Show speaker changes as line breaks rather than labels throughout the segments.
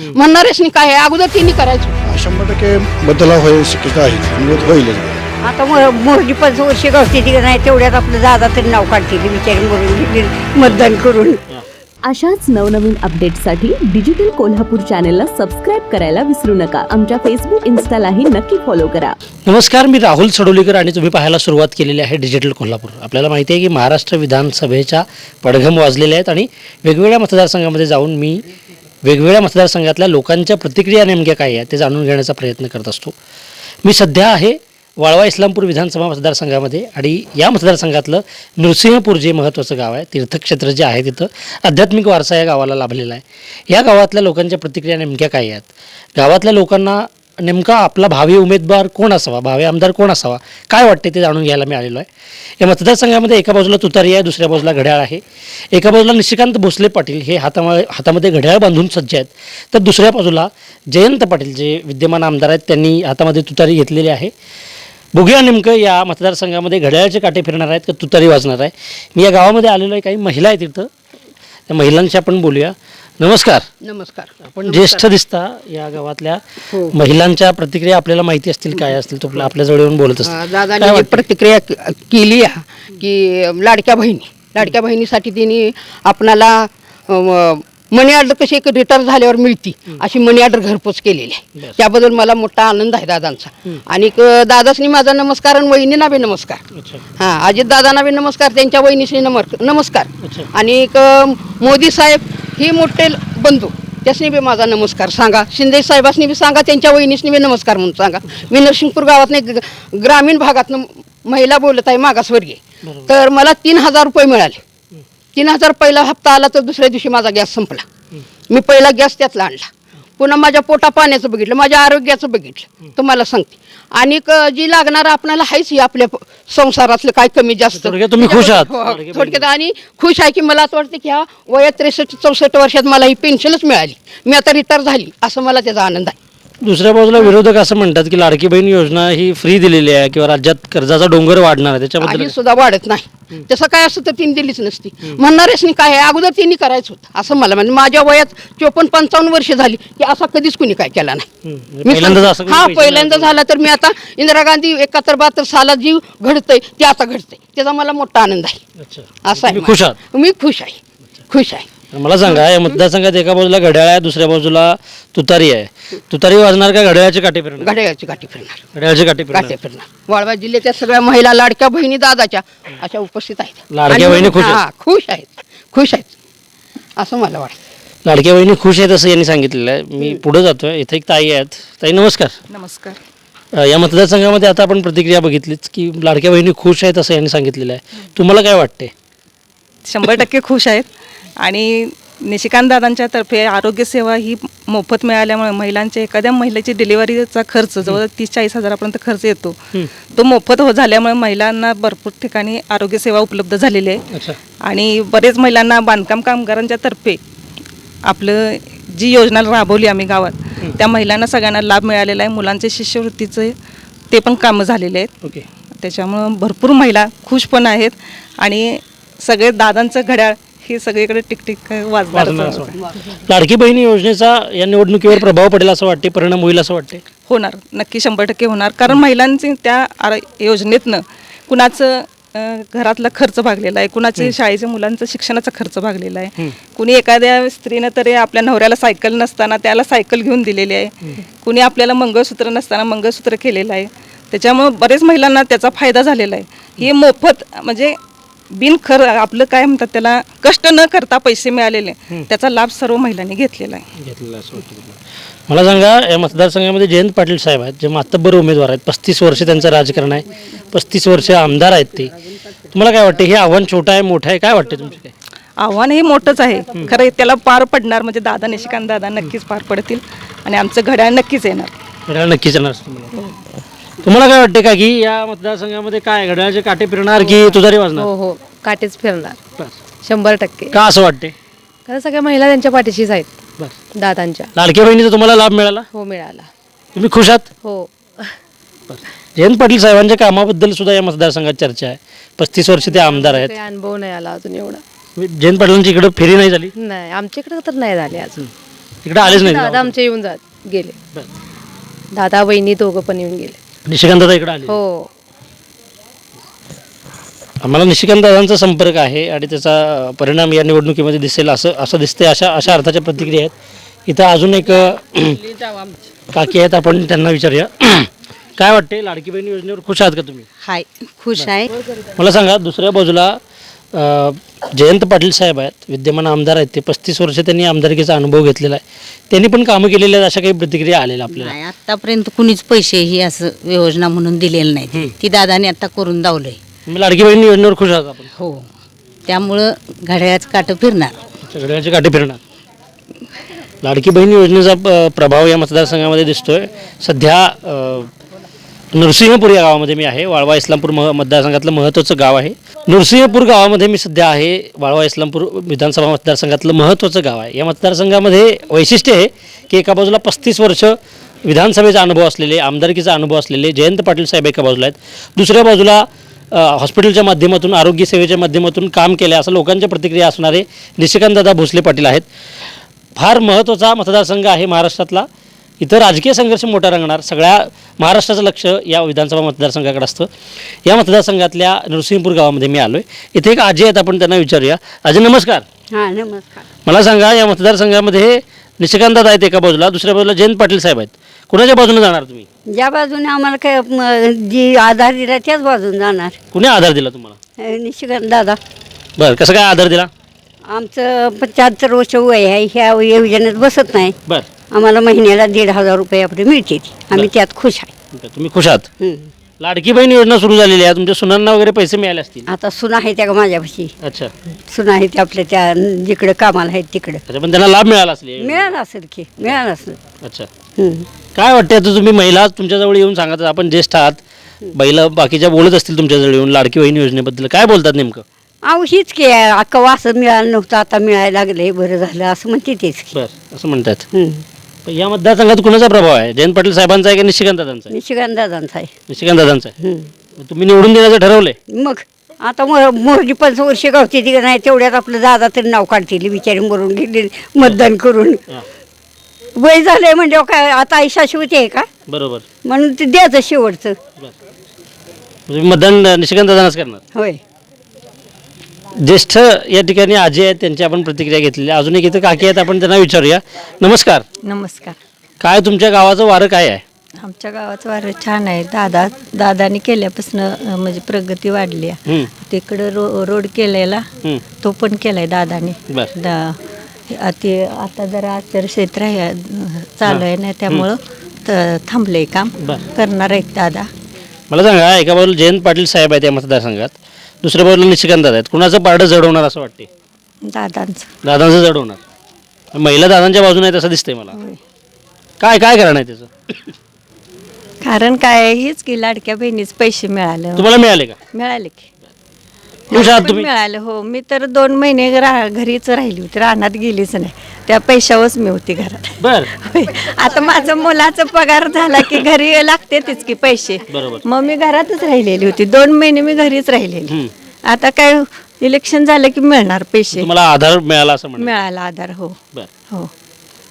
म्हणणारेच नाही काय आहे, अगोदर तिने करायचं.
शंभर टक्के बदला होईल शक्यता आहे. होईलच.
आता मो- मोहरी पाच वर्ष गावते ती नाही तेवढ्यात आपलं दादा तरी नाव काढतील विचार मरून मतदान करून.
अशाच नवनवीन अपडेट्ससाठी डिजिटल कोल्हापूर चॅनेलला सबस्क्राईब करायला विसरू नका. आमच्या फेसबुक इन्स्टालाही नक्की फॉलो करा.
नमस्कार मी राहुल सडोलीकर आणि तुम्ही पाहायला सुरुवात केलेली आहे डिजिटल कोल्हापूर. आपल्याला माहिती आहे की महाराष्ट्र विधानसभेच्या पडघम वाजलेले आहेत आणि वेगवेगळ्या मतदारसंघामध्ये जाऊन मी वेगवेगळ्या मतदारसंघातल्या लोकांच्या प्रतिक्रिया नेमक्या काय आहेत ते जाणून घेण्याचा प्रयत्न करत असतो. मी सध्या आहे वाळवा इस्लामपूर विधानसभा मतदारसंघामध्ये आणि या मतदारसंघातलं नृसिंहपूर जे महत्त्वाचं गाव आहे तीर्थक्षेत्र जे आहे तिथं आध्यात्मिक वारसा या गावाला लाभलेला आहे. या गावातल्या लोकांच्या प्रतिक्रिया नेमक्या काय आहेत? गावातल्या लोकांना नेमका आपला भावी उमेदवार कोण असावा? भावी आमदार कोण असावा? काय वाटते ते जाणून घ्यायला मी आलेलो आहे. या मतदारसंघामध्ये एका बाजूला तुतारी आहे दुसऱ्या बाजूला घड्याळ आहे. एका बाजूला निशिकांत भोसले पाटील हे हातामध्ये हातामध्ये घड्याळ बांधून सज्ज आहेत. तर दुसऱ्या बाजूला जयंत पाटील जे विद्यमान आमदार आहेत त्यांनी हातामध्ये तुतारी घेतलेली आहे. बघूया नेमकं या मतदारसंघामध्ये घड्याळाचे काटे फिरणार आहेत का तुतारी वाजणार आहे. मी या गावामध्ये आलेलो आहे काही महिला आहेत तिथं त्या महिलांशी आपण बोलूया. नमस्कार.
नमस्कार.
आपण ज्येष्ठ दिसता या गावातल्या महिलांच्या प्रतिक्रिया आपल्याला माहिती असतील काय असतील तो आपल्या- आपल्याजवळ येऊन बोलत असतील.
दादाने
वाटतं?
प्रतिक्रिया के- केली की लाडक्या बहिणी. लाडक्या बहिणीसाठी तिने आपणाला मनी ऑर्डर कशी एक रिटायर झाल्यावर मिळती अशी मनी ऑर्डर घरपोच केलेली आहे. त्याबद्दल मला मोठा आनंद आहे दादांचा. आणि दादासनी माझा नमस्कार आणि वहिनीना बी नमस्कार. हा अजित दादांना बी नमस्कार त्यांच्या वहिनीशी नमर- नमस्कार. आणि मोदी साहेब ही मोठे बंधू त्यासनी बी माझा नमस्कार सांगा. शिंदे साहेबांनी बी सांगा त्यांच्या वहिनीसनी बी नमस्कार म्हणून सांगा. मी नरसिंगपूर गावातनं ग्रामीण भागातनं महिला बोलत आहे मागासवर्गीय. तर मला तीन हजार रुपये मिळाले. तीन हजार पहिला हप्ता आला तर दुसऱ्या दिवशी माझा गॅस संपला. मी पहिला गॅस त्यातला आणला. पुन्हा माझ्या पोटा पाण्याचं बघितलं माझ्या आरोग्याचं बघितलं. तुम्हाला सांगते. आणि जी लागणार आपल्याला आहेच ही आपल्या संसारातलं काय कमी जास्त.
तुम्ही खुश आहात?
हो. थोडक्यात. आणि खुश आहे की मला असं वाटतं की ह्या वयात त्रेसष्ट चौसष्ट वर्षात मला ही पेन्शनच मिळाली. मी आता रिटायर झाली असं मला त्याचा आनंद आहे.
दुसऱ्या बाजूला विरोधक असं म्हणतात की लाडकी बहीण योजना ही फ्री दिलेली आहे किंवा राज्यात कर्जाचा डोंगर वाढणार आहे. त्याच्याबद्दल
सुद्धा वाढत नाही. तसं काय असतं तर तिने दिलीच नसती. म्हणणारेच नाही काय आहे. अगोदर तिने करायचं होतं असं मला म्हणजे माझ्या वयात चोपन्न पंचावन्न वर्ष झाली की असा कधीच कुणी काय केला नाही.
हम्म. म्हणजे
मी
पहिल्यांदाच
सांगते.
असं कोणी
हा
पैसे
पहिल्यांदा झाला तर मी आता इंदिरा गांधी एकाहत्तर बहात्तर सालात जी घडतंय ते आता घडतंय. त्याचा मला मोठा आनंद आहे.
अच्छा.
असं आहे
तुम्ही खुश आहात?
मी खुश आहे. खुश आहे.
मला सांगा या मतदारसंघात एका बाजूला घड्याळ आहे दुसऱ्या बाजूला तुतारी आहे. तुतारी वाजणार का घड्याळाची काठी फिरणार?
घड्याळाची गाठी फिरणार.
घड्याळाची काठी फिरणार.
गाठी फिरणार. वाळवा जिल्ह्याच्या सगळ्या महिला लाडक्या बहिणी दादाच्या अशा उपस्थित आहेत.
लाडक्या
आणि-
बहिणी खुश आहेत?
हा, खुश आहेत. खुश आहेत. असं मला वाटतं.
लाडक्या बहिणी खुश आहेत असं यांनी सांगितलेलं आहे. मी पुढे जातोय. इथे एक ताई आहेत. ताई नमस्कार.
नमस्कार.
अ, या मतदारसंघामध्ये आता आपण प्रतिक्रिया बघितलीच की लाडक्या बहिणी खुश आहेत असं यांनी सांगितलेलं आहे. तुम्हाला काय वाटते
शंभर टक्के खुश आहेत. आणि निशिकांत दादांच्या तर्फे आरोग्यसेवा ही मोफत मिळाल्यामुळे महिलांच्या एखाद्या महिलेची डिलिव्हरीचा खर्च जवळ तीस चाळीस हजारापर्यंत खर्च येतो. तो मोफत हो झाल्यामुळे महिलांना भरपूर ठिकाणी आरोग्यसेवा उपलब्ध झालेली आहे. आणि बरेच महिलांना बांधकाम कामगारांच्या तर्फे आपलं जी योजना राबवली आम्ही गावात त्या महिलांना सगळ्यांना लाभ मिळालेला आहे. मुलांचे शिष्यवृत्तीचे ते पण कामं झालेले आहेत.
ओके.
त्याच्यामुळं भरपूर महिला खुश पण आहेत. आणि सगळे दादांचं घड्याळ हे सगळीकडे टिकटिक वाजणार.
लाडकी बहिणी योजनेचा या निवडणुकीवर प्रभाव पडेल असं वाटते परिणाम होईल असं वाटते
होणार नक्की शंभर टक्के होणार. कारण महिलांचे त्या आर- योजनेतनं कुणाचं घरातला खर्च भागलेला आहे कुणाचे शाळेच्या मुलांचं शिक्षणाचा खर्च भागलेला आहे. कुणी एखाद्या स्त्रीनं तरी आपल्या नवऱ्याला सायकल नसताना त्याला सायकल घेऊन दिलेली आहे. कुणी आपल्याला मंगळसूत्र नसताना मंगळसूत्र केलेलं आहे. त्याच्यामुळं बरेच महिलांना त्याचा फायदा झालेला आहे. हे मोफत म्हणजे बिन खर आपलं काय म्हणतात त्याला कष्ट न करता पैसे मिळालेले. त्याचा लाभ सर्व महिलांनी घेतलेला आहे.
घेतलेलं असं वाटतं तुम्हाला. मला सांगा या मतदारसंघामध्ये जयंत पाटील साहेब आहेत जे मातब्बर उमेदवार आहेत. पस्तीस वर्ष त्यांचं राजकारण आहे. पस्तीस वर्ष आमदार आहेत ते. तुम्हाला काय वाटते हे आव्हान छोटं आहे मोठं आहे? काय वाटते तुमचे काय?
आव्हान हे मोठंच आहे. खरं त्याला पार पडणार म्हणजे दादा निशिकांत दादा नक्कीच पार पडतील आणि आमचं घड्याळ नक्कीच येणार.
घड्याळ नक्कीच येणार. असं तुम्हाला तुम्हाला काय वाटते का की या मतदारसंघामध्ये काय घड्याळाचे काटे फिरणार की तुझारी वाजणार?
हो हो. काटेच फिरणार.
बस.
शंभर टक्के.
का असं वाटते
कारण सगळ्या महिला त्यांच्या पाठीशीच आहेत.
बस.
दादांच्या
लाडक्या बहिणीचा तुम्हाला लाभ मिळाला?
हो मिळाला.
तुम्ही खुश आहात?
हो.
जयंत पाटील साहेबांच्या कामाबद्दल सुद्धा या मतदारसंघात चर्चा आहे. पस्तीस वर्ष ते आमदार आहेत.
काही अनुभव नाही आला अजून एवढा.
जयंत पाटलांची इकडे फेरी नाही झाली?
नाही आमच्याकडे तर नाही झाले अजून.
इकडे आलेच नाही
दादा आमचे येऊन जात गेले. दादा बहिणी दोघं पण येऊन गेले.
निशिकांत दादा इकडे आले
हो.
आम्हाला निशिकांत दादांचा संपर्क आहे आणि त्याचा परिणाम या निवडणुकीमध्ये दिसेल असं असं दिसते अशा अशा अर्थाच्या प्रतिक्रिया आहेत. इथं अजून एक काकी आहेत आपण त्यांना विचारूया. काय वाटते लाडकी बहीण योजनेवर खुश आहात का तुम्ही?
हाय खुश आहे.
मला सांगा दुसऱ्या बाजूला जयंत पाटील साहेब आहेत विद्यमान आमदार आहेत ते पस्तीस वर्ष त्यांनी आमदारकीचा अनुभव घेतलेला आहे. त्यांनी पण कामं केलेली आहेत अशा काही प्रतिक्रिया आलेल्या आपल्याला.
नाही आतापर्यंत कुणीच पैसे ही असं योजना म्हणून दिलेलं नाही ती दादाने आता करून दावलंय
तुम्ही लाडकी बहीण योजनेवर खुश आहात आपण?
हो. त्यामुळं घड्याळाचं काटं फिरणार.
सगळ्यांचे काटे फिरणार. लाडकी बहीण योजनेचा प्रभाव या मतदारसंघामध्ये दिसतोय. सध्या अ, नृसिंहपूर या गावामध्ये मी आहे. वाळवा इस्लामपूर मह मतदारसंघातलं महत्त्वाचं गाव आहे. नृसिंहपूर गावामध्ये मी सध्या आहे. वाळवा इस्लामपूर विधानसभा मतदारसंघातलं महत्त्वाचं गाव आहे. या मतदारसंघामध्ये वैशिष्ट्य आहे की एका बाजूला पस्तीस वर्ष विधानसभेचा अनुभव असलेले आमदारकीचा अनुभव असलेले जयंत पाटील साहेब एका बाजूला आहेत. दुसऱ्या बाजूला हॉस्पिटलच्या माध्यमातून आरोग्य सेवेच्या माध्यमातून काम केलं असं लोकांच्या प्रतिक्रिया असणारे निशिकांतदादा भोसले पाटील आहेत. फार महत्त्वाचा मतदारसंघ आहे महाराष्ट्रातला. इथं राजकीय संघर्ष मोठा रंगणार सगळ्या महाराष्ट्राचं लक्ष या विधानसभा मतदारसंघाकडे असतं. या मतदारसंघातल्या नरसिंहपूर गावामध्ये मी आलो आहे इथे एक आजी आहेत आपण त्यांना विचारूया. आजी नमस्कार.
हां नमस्कार.
मला सांगा या मतदारसंघामध्ये निशिकांतदादा आहेत एका बाजूला दुसऱ्या बाजूला जयंत पाटील साहेब आहेत. कुणाच्या बाजूने जाणार तुम्ही?
ज्या बाजूने आम्हाला काय म, जी आधार दिला त्याच बाजूने जाणार.
कुणी आधार दिला तुम्हाला?
अ, निशिकांत दादा
बरं कसं काय आधार दिला?
आमचं पंच्याहत्तर वर्ष वय आहे ह्या योजनेत बसत नाही.
बरं.
आम्हाला महिन्याला दीड हजार रुपये आपले मिळते आम्ही त्यात खुश आहे.
तुम्ही खुश आहात. लाडकी बहीण योजना सुरू झालेली आहे. तुमच्या सुनांना वगैरे पैसे मिळाले असतील.
आता सुना आहे त्या माझ्यापाशी.
अच्छा.
सुना आहे त्या आपल्या त्या जिकडे कामाला आहेत तिकडे.
पण त्यांना लाभ मिळाला असेल
मिळालं असेल की मिळालं असेल.
अच्छा. काय वाटतं आता तुम्ही महिला तुमच्याजवळ येऊन सांगत आहात, आपण ज्येष्ठ आहात बैला बाकीच्या बोलत असतील तुमच्याजवळ येऊन लाडकी बहीण योजनेबद्दल काय बोलतात नेमकं?
अहो हीच की अक्का असं मिळालं नव्हतं आता मिळायला लागले बरं झालं असं म्हणते तेच की.
बरं असं म्हणतात. या मतदारसंघात कुणाचा प्रभाव आहे? जयंत पाटील साहेबांचा आहे की निशिकांत दादांचा आहे?
निशिकांत दादांचा आहे.
निशिकांत दादांचा आहे. मग तुम्ही निवडून देण्याचं ठरवलंय?
मग आता मो मोहरी पंचवर्ष गावची ती नाही तेवढ्यात आपलं दादा तरी नाव काढतील बिचारी मरून गेली मतदान करून.
हां.
वय झालंय म्हणजे काय आता आई शाश्वती आहे का?
बरोबर.
म्हणून ते द्यायचं शेवटचं.
बरं. तुम्ही मतदान निशिकांत दादांनाच करणार.
होय.
ज्येष्ठ या ठिकाणी आजी आहेत त्यांची आपण प्रतिक्रिया घेतलेली आहे. अजून एक इथं काकी आहेत आपण त्यांना विचारूया. नमस्कार.
नमस्कार.
काय तुमच्या गावाचं वारं काय आहे?
आमच्या गावाचं वारं छान आहे. दादा दादानी केल्यापासून म्हणजे प्रगती वाढली आहे.
हं,
तिकडं रो रोड केलेला
हं.
तो पण केलाय दादाने.
बरं.
दा आ- ते आता जरा आचारक्षेत्र आहे चालू आहे ना त्यामुळं त- थांबलंय काम.
बरं.
करणार आहेत दादा.
मला सांगा एका बाजूला जयंत पाटील साहेब आहेत या मतदारसंघात. दुसऱ्या बाजूला निशिकांत दादा आहेत. कुणाचं पारडं जडवणार असं वाटते?
दादांचं.
दादांचं जडवणार. महिला दादांच्या बाजूने आहेत असं दिसतंय मला. काय काय कारण आहे त्याचं?
कारण काय आहे, हेच की लाडक्या बहिणीच पैसे मिळाले.
तुम्हाला मिळाले का?
मिळाले की.
तुम्ही
मिळालं. हो मी तर दोन महिने घरीच राहिली होती. रानात गेलीच नाही. त्या पैशावरच मी होती घरात.
बर.
होय. आता माझं मुलाचा पगार झाला की घरी लागते तेच की पैसे.
बरोबर.
मग मी घरातच राहिलेली होती. दोन महिने मी घरीच राहिलेली. आता काय इलेक्शन झालं की मिळणार पैसे.
तुम्हाला आधार मिळाला असं
मिळाला आधार हो.
बर.
हो.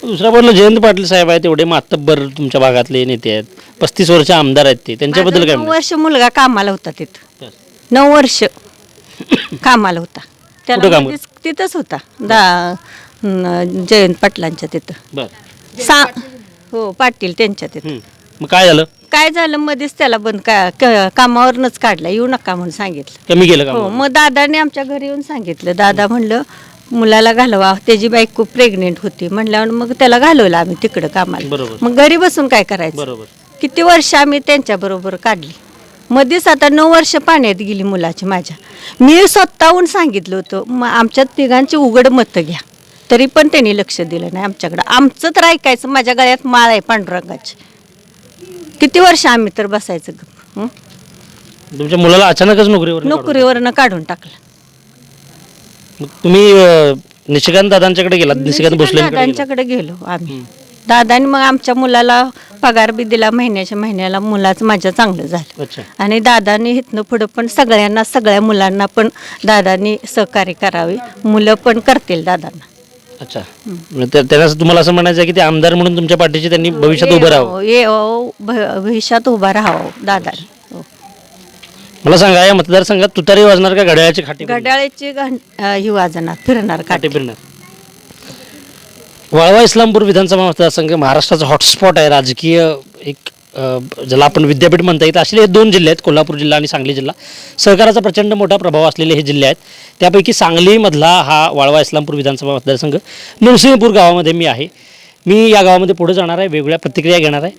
दुसऱ्या बाजूला जयंत पाटील साहेब आहेत एवढे मातब्बर तुमच्या भागातले नेते आहेत. पस्तीस वर्ष आमदार आहेत ते. त्यांच्याबद्दल
माझा
काय
नऊ
म्हणणं?
वर्ष मुलगा कामाला होता तिथं. नऊ वर्ष. कामाला होता. त्याला
कुठं काम
मध्येच तिथंच होता. दा न- जयंत पाटलांच्या तिथं.
बर.
सा हो पाटील त्यांच्या तिथं.
हं. मग काय झालं?
काय झालं? मध्येच त्याला बंद का क- कामावरनच काढला. येऊ नका म्हणून सांगितलं.
कमी केलं
हो
का
मग दादाने आमच्या घरी येऊन सांगितलं. दादा म्हणलं मुलाला घालवा. त्याची बायको प्रेग्नेंट होती. म्हणल्यावर मग त्याला घालवलं आम्ही तिकडं कामाला.
बरोबर.
मग घरी बसून काय करायचं?
बरोबर.
किती वर्ष आम्ही त्यांच्या बरोबर काढली? मध्येच आता नऊ वर्ष पाण्यात गेली मुलाची माझ्या. मी स्वतःहून सांगितलं होतं मग आमच्या तिघांची उघड मतं घ्या. तरी पण त्यांनी लक्ष दिलं नाही आमच्याकडं. आमचं तर ऐकायचं माझ्या गळ्यात माळ आहे पांडुरंगाची. किती वर्ष आम्ही तर बसायचं गप्प, हं?
तुमच्या मुलाला अचानकच नोकरीवर
नोकरीवरनं काढून टाकलं.
तुम्ही अं, निशिकांत दादांच्याकडे गेलात? निशिकांत भोसले
दादांच्याकडे गेलो आम्ही. दादाने मग आमच्या मुलाला पगार बी दिला महिन्याच्या महिन्याला मुलाचं माझ्या चांगलं झालं.
अच्छा.
आणि दादाने इथनं पुढं पण सगळ्यांना सगळ्या मुलांना पण दादानी सहकार्य करावे. मुलं पण करतील दादांना.
अच्छा. म्हणजे त्या- त्यांना असं- तुम्हाला असं म्हणायचं आहे की ते आमदार म्हणून तुमच्या पाठीशी त्यांनी भविष्यात उभं राहावं?
ये अहो, भ- भविष्यात उभा राहावं दादा हो.
मला सांगा या मतदारसंघात तुतारी वाजणार का घड्याळाची खाटी
घड्याळीची घं- अ, ही वाजणार फिरणार
काटे
काटे
फिरणार. वाळवा इस्लामपूर विधानसभा मतदारसंघ महाराष्ट्राचा हॉटस्पॉट आहे. राजकीय एक ज्याला आपण विद्यापीठ म्हणता येईल असले हे दोन जिल्हे आहेत कोल्हापूर जिल्हा आणि सांगली जिल्हा. सहकाराचा प्रचंड मोठा प्रभाव असलेले हे जिल्हे आहेत. त्यापैकी सांगलीमधला हा वाळवा इस्लामपूर विधानसभा मतदारसंघ नृसिंहपूर गावामध्ये मी आहे. मी या गावामध्ये पुढे जाणार आहे वेगवेगळ्या प्रतिक्रिया घेणार आहे.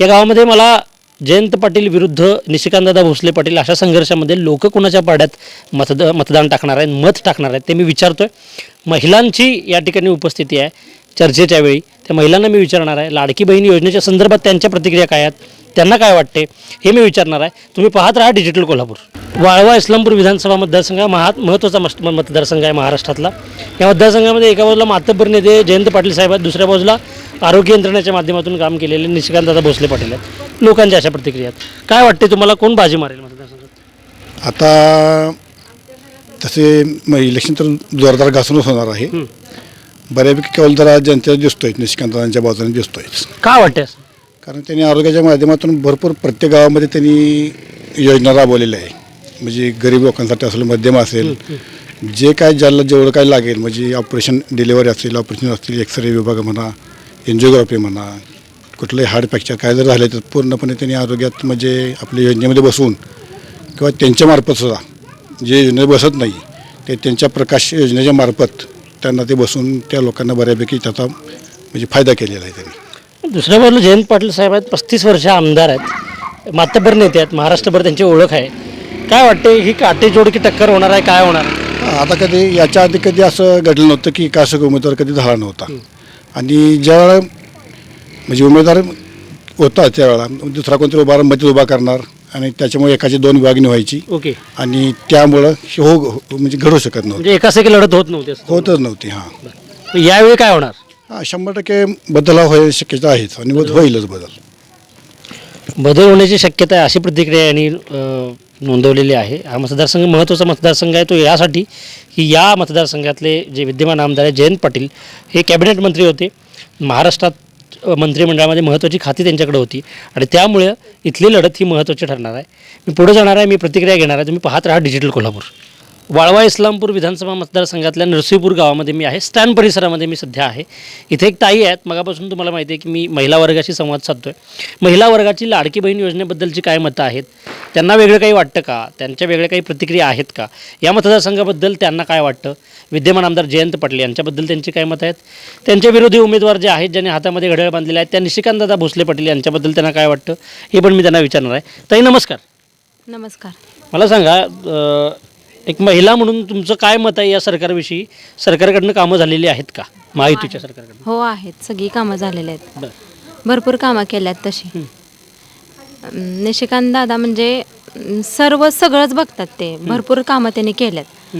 या गावामध्ये मला जयंत पाटील विरुद्ध निशिकांतदादा भोसले पाटील अशा संघर्षामध्ये लोक कुणाच्या पाड्यात मतद मतदान टाकणार आहेत मत टाकणार आहेत ते मी विचारतो आहे महिलांची या ठिकाणी उपस्थिती आहे. चर्चेच्या वेळी त्या महिलांना मी विचारणार आहे लाडकी बहीण योजनेच्या संदर्भात त्यांच्या प्रतिक्रिया काय आहेत त्यांना काय वाटते हे मी विचारणार आहे. तुम्ही पाहत राहा डिजिटल कोल्हापूर. वाळवा इस्लामपूर विधानसभा मतदारसंघ हा महा महत्त्वाचा मस्त मतदारसंघ आहे महाराष्ट्रातला. या मतदारसंघामध्ये एका बाजूला मातब्बर नेते जयंत पाटील साहेब आहेत दुसऱ्या बाजूला आरोग्य यंत्रणेच्या माध्यमातून काम केलेले निशिकांतदादा भोसले पाटील आहेत. लोकांच्या अशा प्रतिक्रिया आहेत. काय वाटते तुम्हाला कोण बाजी मारेल मतदारसंघात?
आता तसे इलेक्शन तर जोरदार घासूनच होणार आहे. बऱ्यापैकी केवळ जरा जनतेला दिसतोय निष्कांतांच्या बाजूने दिसतोय.
का वाटते असं?
कारण त्यांनी आरोग्याच्या माध्यमातून भरपूर प्रत्येक गावामध्ये त्यांनी योजना राबवलेल्या आहे म्हणजे गरीब लोकांसाठी असेल मध्यम असेल जे काय ज्याला जेवढं काय लागेल म्हणजे ऑपरेशन डिलिव्हरी असेल ऑपरेशन असतील एक्सरे विभाग म्हणा एन्जिओग्राफी म्हणा कुठलंही हार्ट फ्रॅक्चर काय जर झालं तर पूर्णपणे त्यांनी आरोग्यात म्हणजे आपल्या योजनेमध्ये बसवून किंवा त्यांच्या मार्फत सुद्धा जे योजनेत बसत नाही ते त्यांच्या प्रकाश योजनेच्या मार्फत त्यांना ते बसून त्या लोकांना बऱ्यापैकी त्याचा म्हणजे फायदा केलेला आहे त्यांनी.
दुसऱ्या बाजूला जयंत पाटील साहेब आहेत पस्तीस वर्ष आमदार आहेत मातब्बर नेते आहेत महाराष्ट्रभर त्यांची ओळख आहे. काय वाटते ही काटेजोड की टक्कर होणार आहे काय होणार
आता कधी याच्या आधी कधी असं घडलं नव्हतं की कासक उमेदवार कधी झाला नव्हता. आणि ज्यावेळेला म्हणजे उमेदवार होता त्यावेळेला दुसरा कोणतरी उभा मध्ये उभा करणार. आणि त्याच्यामुळे एकाची दोन विभागणी व्हायची
ओके.
आणि त्यामुळं हे म्हणजे घडू शकत नव्हतं.
म्हणजे एकाच एक लढत होत नव्हती असं.
होतच नव्हती हां.
यावेळी काय होणार?
हा शंभर टक्के बदल व्हायची शक्यता आहेच आणि होईलच बदल.
बदल होण्याची शक्यता आहे अशी प्रतिक्रिया यांनी अ, नोंदवलेली आहे. हा मतदारसंघ महत्त्वाचा मतदारसंघ आहे तो यासाठी की या मतदारसंघातले जे विद्यमान आमदार आहेत जयंत पाटील हे कॅबिनेट मंत्री होते. महाराष्ट्रात मंत्रिमंडळामध्ये महत्त्वाची खाती त्यांच्याकडे होती. आणि त्यामुळे इथली लढत ही महत्त्वाची ठरणार आहे. मी पुढे जाणार आहे मी प्रतिक्रिया घेणार आहे. तुम्ही पाहत राहा डिजिटल कोल्हापूर. वाळवा इस्लामपूर विधानसभा मतदारसंघातल्या नरसिंहपूर गावामध्ये मी आहे. स्टँड परिसरामध्ये मी सध्या आहे. इथे एक ताई आहेत. मगापासून तुम्हाला माहिती आहे की मी महिला वर्गाशी संवाद साधतोय. महिला वर्गाची लाडकी बहीण योजनेबद्दलची काय मतं आहेत? त्यांना वेगळं काही वाटतं का? त्यांच्या वेगळ्या काही प्रतिक्रिया आहेत का? या मतदारसंघाबद्दल त्यांना काय वाटतं? विद्यमान आमदार जयंत पाटील यांच्याबद्दल त्यांची काय मतं आहेत? त्यांच्या विरोधी उमेदवार जे आहेत ज्यांनी हातामध्ये घड्याळ बांधलेले आहेत त्या निशिकांतदादा भोसले पाटील यांच्याबद्दल त्यांना काय वाटतं? हे पण मी त्यांना विचारणार आहे. ताई नमस्कार.
नमस्कार.
मला सांगा एक महिला म्हणून तुमचं काय मत आहे या सरकारविषयी? सरकारकडनं कामं झालेली आहेत का? महायुतीच्या सरकारकडनं?
हो आहेत. सगळी कामं झालेली आहेत.
बरं.
भरपूर कामं केल्यात तशी. निशिकांत दादा म्हणजे सर्व सगळंच बघतात ते. भरपूर कामं त्यांनी केल्यात.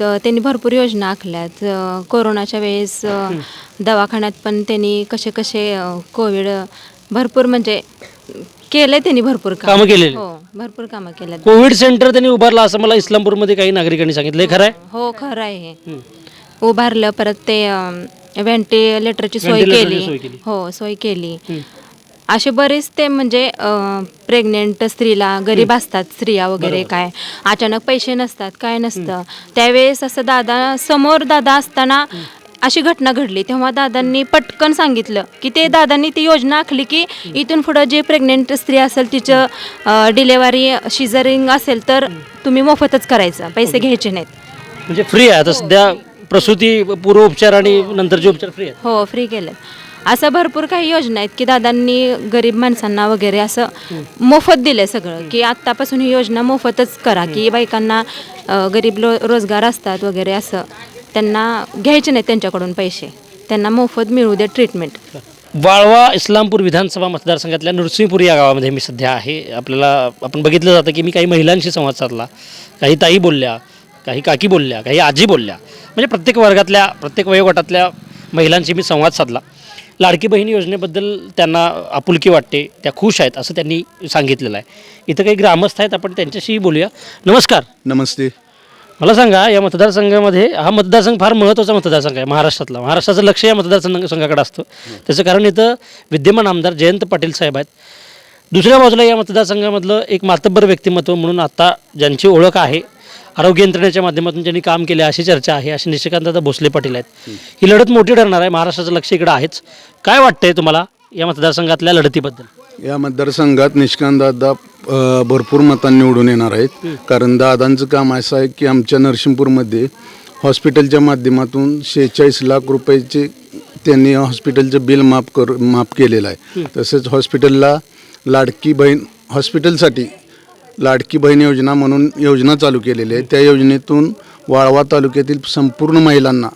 तर त्यांनी भरपूर योजना आखल्यात. अं, कोरोनाच्या वेळेस अं, दवाखान्यात पण त्यांनी कसे कसे अं, कोविड भरपूर म्हणजे केले त्यांनी भरपूर कामं.
कामं केलेली.
हो भरपूर कामं केल्यात.
कोविड सेंटर त्यांनी उभारलं असं मला इस्लामपूरमध्ये काही नागरिकांनी सांगितलं हे खरं आहे?
हो खरं आहे हे. उभारलं परत ते व्हेंटिलेटरची सोय केली.
सोय केली.
हो सोय केली. असे बरेच ते म्हणजे प्रेग्नेंट स्त्रीला गरीब असतात स्त्रिया वगैरे काय. अचानक पैसे नसतात काय नसतं. त्यावेळेस असं दादा समोर दादा असताना अशी घटना घडली. तेव्हा दादांनी पटकन सांगितलं की ते दादांनी ती योजना आखली की इथून पुढं जे प्रेग्नेंट स्त्री असेल तिचं डिलेवरी शिजरिंग असेल तर तुम्ही मोफतच करायचं. पैसे घ्यायचे नाहीत.
म्हणजे फ्री आहे. आता सध्या प्रसूती पूर्व उपचार आणि नंतरचे उपचार फ्री आहेत.
हो फ्री केलं असं भरपूर काही योजना आहेत की दादांनी गरीब माणसांना वगैरे असं मोफत दिलं सगळं की आत्तापासून ही योजना मोफतच करा की बायकांना अं, गरीब लो रोजगार असतात वगैरे असं. त्यांना घ्यायचे नाहीत त्यांच्याकडून पैसे. त्यांना मोफत मिळू दे ट्रीटमेंट
वाळवा इस्लामपूर विधानसभा मतदारसंघातल्या नरसिंहपूर या गावामध्ये मी सध्या आहे. आपल्याला आपण बघितलं जातं की मी काही महिलांशी संवाद साधला काही ताई बोलल्या काही काकी बोलल्या काही आजी बोलल्या. म्हणजे प्रत्येक वर्गातल्या प्रत्येक वयोगटातल्या महिलांशी मी संवाद साधला. लाडकी बहीण योजनेबद्दल त्यांना आपुलकी वाटते त्या खुश आहेत असं त्यांनी सांगितलेलं आहे. इथं काही ग्रामस्थ आहेत आपण त्यांच्याशीही बोलूया. नमस्कार.
नमस्ते.
मला सांगा या मतदारसंघामध्ये हा मतदारसंघ फार महत्त्वाचा मतदारसंघ आहे महाराष्ट्रातला. महाराष्ट्राचं लक्ष या मतदारसंघ संघाकडे असतं. त्याचं कारण इथं विद्यमान आमदार जयंत पाटील साहेब आहेत. दुसऱ्या बाजूला या मतदारसंघामधलं एक मातब्बर व्यक्तिमत्व म्हणून आता ज्यांची ओळख आहे आरोग्य यंत्रणेच्या माध्यमातून ज्यांनी काम केले अशी चर्चा आहे असे निशिकांत भोसले पाटील आहेत. ही लढत मोठी ठरणार आहे महाराष्ट्राचं लक्ष इकडं आहेच. काय वाटतंय तुम्हाला या मतदारसंघातल्या लढतीबद्दल?
या मतदारसंघात निष्कांत दादा अ, भरपूर मतांनी निवडून येणार आहेत. कारण दादांचं काम असं आहे की आमच्या नरसिंहपूरमध्ये हॉस्पिटलच्या माध्यमातून शेहेचाळीस लाख रुपयाचे त्यांनी हॉस्पिटलचं बिल माफ कर माफ केलेलं आहे. तसेच हॉस्पिटलला लाडकी बहीण हॉस्पिटलसाठी लाडकी बहीण योजना म्हणून योजना चालू केलेली आहे. त्या योजनेतून वाळवा तालुक्यातील संपूर्ण महिलांना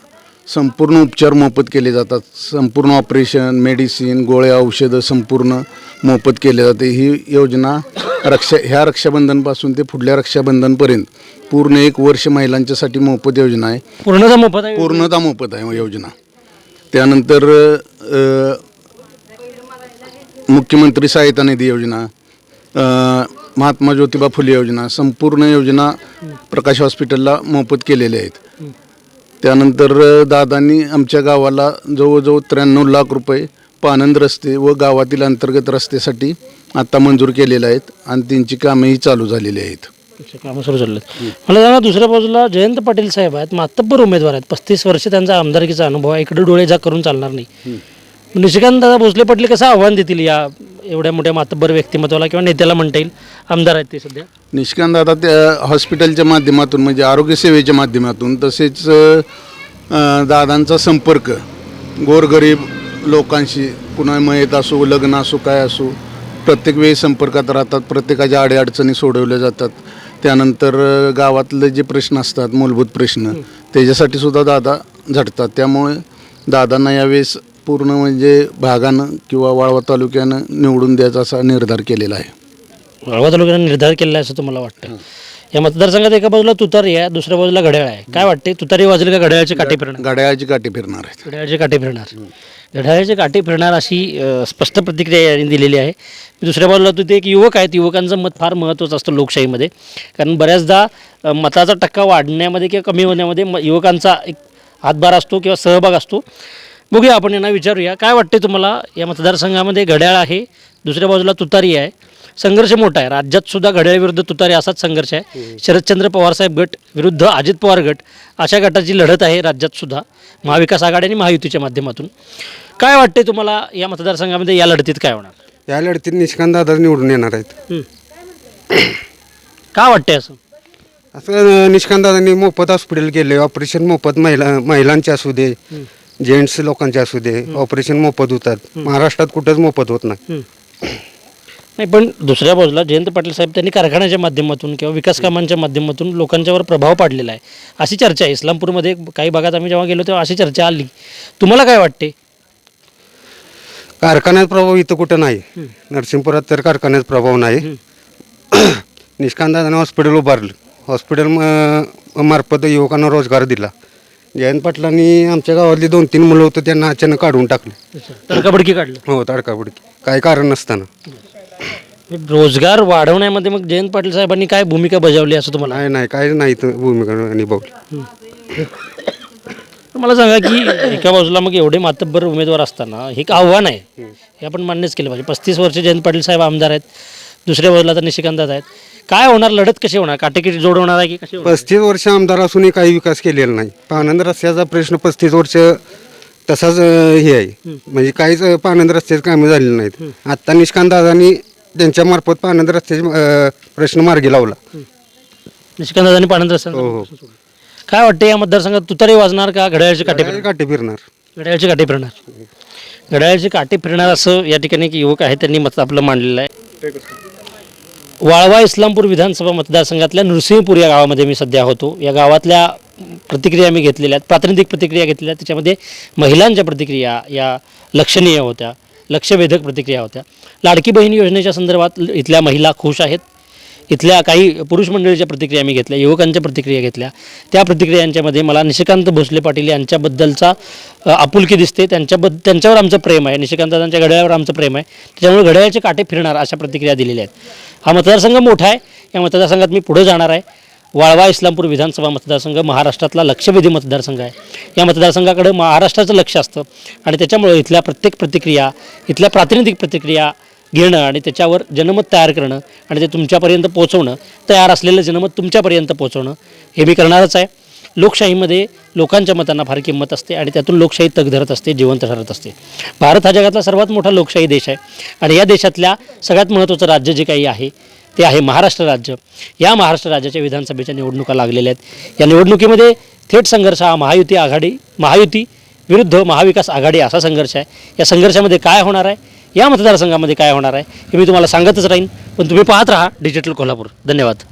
संपूर्ण उपचार मोफत केले जातात. संपूर्ण ऑपरेशन मेडिसिन गोळ्या औषधं संपूर्ण मोफत केले जाते. ही योजना रक्षा ह्या रक्षाबंधनपासून ते पुढल्या रक्षाबंधनपर्यंत पूर्ण एक वर्ष महिलांच्यासाठी मोफत योजना आहे.
पूर्णतः मोफत आहे?
पूर्णतः मोफत आहे योजना. त्यानंतर अ, मुख्यमंत्री सहायता निधी योजना अ, महात्मा ज्योतिबा फुले योजना संपूर्ण योजना प्रकाश हॉस्पिटलला मोफत केलेल्या आहेत. त्यानंतर दादांनी आमच्या गावाला जवळजवळ त्र्याण्णव लाख रुपये पानंद रस्ते व गावातील अंतर्गत रस्त्यासाठी आता मंजूर केलेले आहेत आणि त्यांची कामेही चालू झालेली आहेत.
अच्छा, कामं सुरू झालेत मला सांगा दुसऱ्या बाजूला जयंत पाटील साहेब आहेत मातब्बर उमेदवार आहेत. पस्तीस वर्ष त्यांचा आमदारकीचा अनुभव आहे. इकडे डोळे जा करून चालणार नाही. निशिकांत दादा भोसले पाटील कसं आव्हान देतील या एवढ्या मोठ्या मातब्बर व्यक्तिमत्वाला किंवा नेत्याला म्हणता येईल? आमदार आहेत ते सध्या.
निष्कांत दादा त्या हॉस्पिटलच्या माध्यमातून म्हणजे आरोग्य सेवेच्या माध्यमातून तसेच अ, दादांचा संपर्क गोरगरीब लोकांशी पुन्हा मयत असो लग्न असो काय असो प्रत्येक वेळी संपर्कात राहतात प्रत्येकाच्या अडीअडचणी सोडवल्या जातात. त्यानंतर अ, गावातले जे प्रश्न असतात मूलभूत प्रश्न त्याच्यासाठी सुद्धा दादा झटतात. त्यामुळे दादांना यावेळेस पूर्ण म्हणजे भागानं किंवा वाळवा तालुक्यानं निवडून द्यायचा असा निर्धार केलेला आहे.
वाळवा तालुक्याने निर्धार केलेला आहे असं तुम्हाला वाटतं? या मतदारसंघात एका बाजूला तुतारी आहे दुसऱ्या बाजूला घड्याळ आहे. काय वाटते तुतारी वाजली का घड्याळाची काठी फिरणार?
घड्याळाची काठी फिरणार आहेत
घड्याळाची काठी फिरणार. घड्याळाची काठी फिरणार अशी अ, स्पष्ट प्रतिक्रिया यांनी दिलेली आहे. दुसऱ्या बाजूला तू ते एक युवक आहेत. युवकांचं मत फार महत्त्वाचं असतं लोकशाहीमध्ये. कारण बऱ्याचदा अ, मताचा टक्का वाढण्यामध्ये किंवा कमी होण्यामध्ये म युवकांचा एक हातभार असतो किंवा सहभाग असतो. बघूया आपण यांना विचारूया. काय वाटते तुम्हाला? या मतदारसंघामध्ये घड्याळ आहे दुसऱ्या बाजूला तुतारी आहे. संघर्ष मोठा आहे. राज्यात सुद्धा घड्याळविरुद्ध तुतारी असाच संघर्ष आहे. शरदचंद्र पवारसाहेब गट विरुद्ध अजित पवार गट अशा गटाची लढत आहे राज्यात सुद्धा. महाविकास आघाडी आणि महायुतीच्या माध्यमातून. काय वाटते तुम्हाला या मतदारसंघामध्ये या लढतीत काय होणार?
या लढतीत निष्कांत दादा निवडून येणार आहेत.
का वाटते असं?
असं निष्कांत दादांनी मोफत हॉस्पिटल केले ऑपरेशन मोफत महिला महिलांचे असू दे. जेंट्स लोकांचे असू दे ऑपरेशन मोफत होतात. महाराष्ट्रात कुठंच मोफत होत नाही.
नाही पण दुसऱ्या बाजूला जयंत पाटील साहेब त्यांनी कारखान्याच्या माध्यमातून किंवा विकास कामांच्या माध्यमातून लोकांच्यावर प्रभाव पाडलेला आहे. अशी चर्चा आहे. इस्लामपूरमध्ये काही भागात आम्ही जेव्हा गेलो तेव्हा अशी चर्चा आली. तुम्हाला काय वाटते?
कारखान्यात प्रभाव इथं कुठं नाही. नरसिंहपुरात तर कारखान्यात प्रभाव नाही. निष्कांत दादाने हॉस्पिटल उभारलं. हॉस्पिटल म- मार्फत युवकांना रोजगार दिला. जयंत पाटलांनी आमच्या गावातली दोन तीन मुलं होतं त्यांना अचानक काढून टाकले.
तडकाबडकी काढलं?
हो तडकाबडकी काही कारण नसताना.
रोजगार वाढवण्यामध्ये मग जयंत पाटील साहेबांनी काय भूमिका बजावली असं तुम्हाला?
नाही नाही काहीच नाही इथं भूमिका निभावली.
मला सांगा की एका बाजूला मग एवढे मातब्बर उमेदवार असताना हे एक आव्हान आहे. हे आपण मान्यच केलं पाहिजे. पस्तीस वर्ष जयंत पाटील साहेब आमदार आहेत. दुसऱ्या बाजूला तर निशिकांत दादा आहेत. काय होणार? लढत कशी होणार? काटेकिटी जोड होणार आहे की कशी होणार?
पस्तीस वर्ष आमदार असूनही काही विकास केलेला नाही. पानंद रस्त्याचा प्रश्न पस्तीस वर्ष तसाच अं, हे आहे. म्हणजे काहीच अं, पानंद रस्त्याचे कामे झालेली नाहीत. आत्ता निष्कांत दादांनी त्यांच्या मार्फत पानंद रस्त्याचे अं, प्रश्न मार्गी लावला.
निशिकांत दादांनी पाणंद
हो हो.
काय वाटतं या मतदारसंघात तुतारी वाजणार का घड्याळाची काटे
काठी फिरणार.
घड्याळाची काटे फिरणार. घड्याळाची काटे फिरणार असं या ठिकाणी एक युवक आहे त्यांनी मत आपलं मांडलेलं आहे. वाळवा इस्लामपूर विधानसभा मतदारसंघातल्या नृसिंहपूर या गावामध्ये मी सध्या होतो. या गावातल्या प्रतिक्रिया मी घेतलेल्या आहेत. प्रातिनिधिक प्रतिक्रिया घेतलेल्या आहेत. त्याच्यामध्ये महिलांच्या प्रतिक्रिया या लक्षणीय होत्या. लक्षवेधक प्रतिक्रिया होत्या. लाडकी बहीण योजनेच्या संदर्भात इथल्या महिला खुश आहेत. इथल्या काही पुरुष मंडळीच्या प्रतिक्रिया मी घेतल्या युवकांच्या प्रतिक्रिया घेतल्या. त्या प्रतिक्रियांच्यामध्ये मला निशिकांत भोसले पाटील यांच्याबद्दलचा आपुलकी दिसते. त्यांच्याबद्द त्यांच्यावर आमचं प्रेम आहे. निशिकांतांच्या घड्याळावर आमचं प्रेम आहे. त्याच्यामुळे घड्याळाचे काटे फिरणार अशा प्रतिक्रिया दिलेल्या आहेत. हा मतदारसंघ मोठा आहे. या मतदारसंघात मी पुढे जाणार आहे. वाळवा इस्लामपूर विधानसभा मतदारसंघ महाराष्ट्रातला लक्षवेधी मतदारसंघ आहे. या मतदारसंघाकडे महाराष्ट्राचं लक्ष असतं. आणि त्याच्यामुळे इथल्या प्रत्येक प्रतिक्रिया इथल्या प्रातिनिधिक प्रतिक्रिया घेणं आणि त्याच्यावर जनमत तयार करणं आणि ते तुमच्यापर्यंत पोहोचवणं तयार असलेलं जनमत तुमच्यापर्यंत पोहोचवणं हे मी करणारच आहे. लोकशाहीमध्ये लोकांच्या मतांना फार किंमत असते आणि त्यातून लोकशाही तग धरत असते जिवंत ठरत असते. भारत हा जगातला सर्वात मोठा लोकशाही देश आहे आणि या देशातल्या सगळ्यात महत्त्वाचं राज्य जे काही आहे ते आहे महाराष्ट्र राज्य. या महाराष्ट्र राज्याच्या विधानसभेच्या निवडणुका लागलेल्या आहेत. या निवडणुकीमध्ये थेट संघर्ष हा महायुती आघाडी महायुती विरुद्ध महाविकास आघाडी असा संघर्ष आहे. या संघर्षामध्ये काय होणार आहे? या मतदारसंघामध्ये काय होणार आहे हे मी तुम्हाला सांगतच राहीन. पण तुम्ही पाहत राहा डिजिटल कोल्हापूर. धन्यवाद.